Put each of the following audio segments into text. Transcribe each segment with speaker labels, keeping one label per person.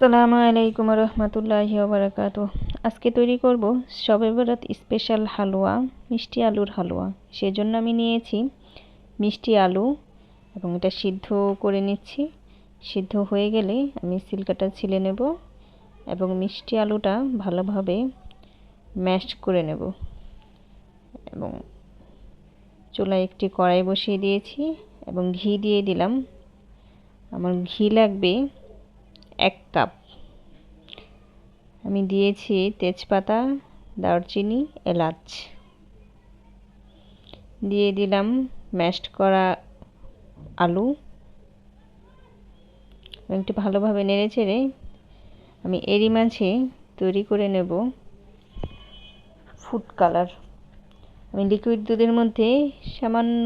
Speaker 1: আসসালামু আলাইকুম রহমতুল্লাহি বারাকাত আজকে তৈরি করব সবে বরাত স্পেশাল হালুয়া, মিষ্টি আলুর হালুয়া। সেজন্য আমি নিয়েছি মিষ্টি আলু এবং এটা সিদ্ধ করে নিচ্ছি। সিদ্ধ হয়ে গেলে আমি সিলকাটা ছিলে নেব এবং মিষ্টি আলুটা ভালোভাবে ম্যাশ করে নেব এবং চুলায় একটি কড়াই বসিয়ে দিয়েছি এবং ঘি দিয়ে দিলাম। আমার ঘি লাগবে এক কাপ। আমি দিয়েছি তেজপাতা, দারচিনি, এলাচ। দিয়ে দিলাম ম্যাশড করা আলু। একটু ভালোভাবে নেড়ে চেড়ে আমি এরই মাঝে তৈরি করে নেব ফুড কালার। আমি লিকুইড দুধের মধ্যে সামান্য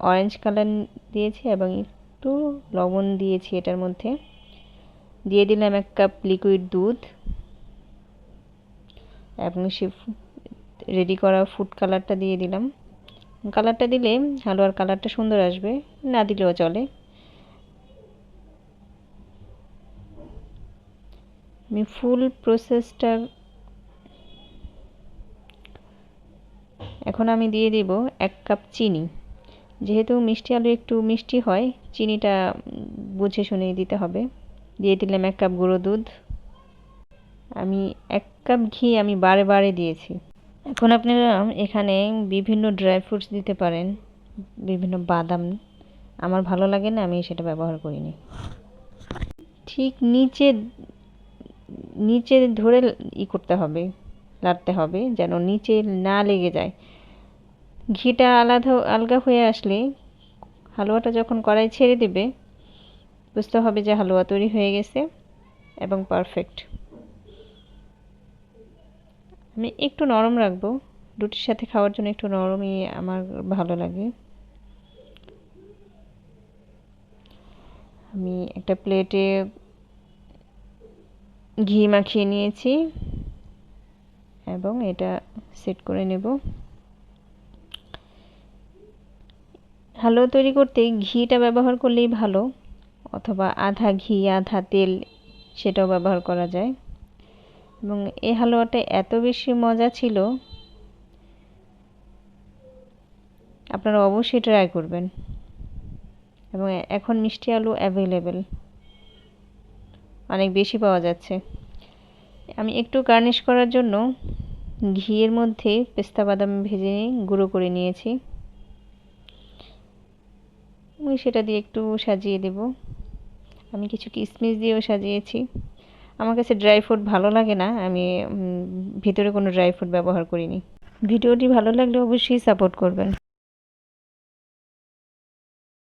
Speaker 1: অরেঞ্জ কালার দিয়েছি এবং একটু লবণ দিয়েছি এটার মধ্যে। দিয়ে দিলাম এক কাপ লিকুইড দুধ এবং সে রেডি করা ফুড কালারটা দিয়ে দিলাম। কালারটা দিলে হালুয়ার কালারটা সুন্দর আসবে, না দিলেও চলে। আমি ফুল প্রসেসটা এখন আমি দিয়ে দিব এক কাপ চিনি। যেহেতু মিষ্টি আলু একটু মিষ্টি হয়, চিনিটা বুঝে শুনে দিতে হবে। দিয়ে দিলাম এক কাপ গুঁড়ো দুধ। আমি এক কাপ ঘি আমি বারে বারে দিয়েছি। এখন আপনারা এখানে বিভিন্ন ড্রাই ফ্রুটস দিতে পারেন, বিভিন্ন বাদাম। আমার ভালো লাগে না, আমি সেটা ব্যবহার করিনি। ঠিক নিচে নিচে ধরে ই করতে হবে লাড়তে হবে যেন নিচে না লেগে যায়। ঘিটা আলাদা, আলগা হয়ে আসলে হালুয়াটা যখন কড়াই ছেড়ে দেবে বুঝতে হবে যে হালুয়া তৈরি হয়ে গেছে এবং পারফেক্ট আমি একটু নরম রাখব। রুটির সাথে খাওয়ার জন্য একটু নরমই আমার ভালো লাগে। আমি একটা প্লেটে ঘি মাখিয়ে নিয়েছি এবং এটা সেট করে নেব। হালুয়া তৈরি করতে ঘিটা ব্যবহার করলেই ভালো। অথবা আধা ঘি, আধা তেল সেটাও ব্যবহার করা যায়। এবং এই হালুয়াটা এত বেশি মজা ছিল, আপনারা অবশ্যই ট্রাই করবেন। এবং এখন মিষ্টি আলু অ্যাভেলেবেল অনেক বেশি পাওয়া যাচ্ছে। আমি একটু গার্নিশ করার জন্য ঘিয়ের মধ্যে পেস্তা বাদাম ভেজে গুঁড়ো করে নিয়েছি। আমি সেটা দিয়ে একটু সাজিয়ে দেব। আমি কিছু কিশমিশ দিয়েও সাজিয়েছি। আমার কাছে ড্রাই ফ্রুট ভালো লাগে না, আমি ভিতরে কোনো ড্রাই ফ্রুট ব্যবহার করিনি। ভিডিওটি ভালো লাগলে অবশ্যই সাপোর্ট করবেন।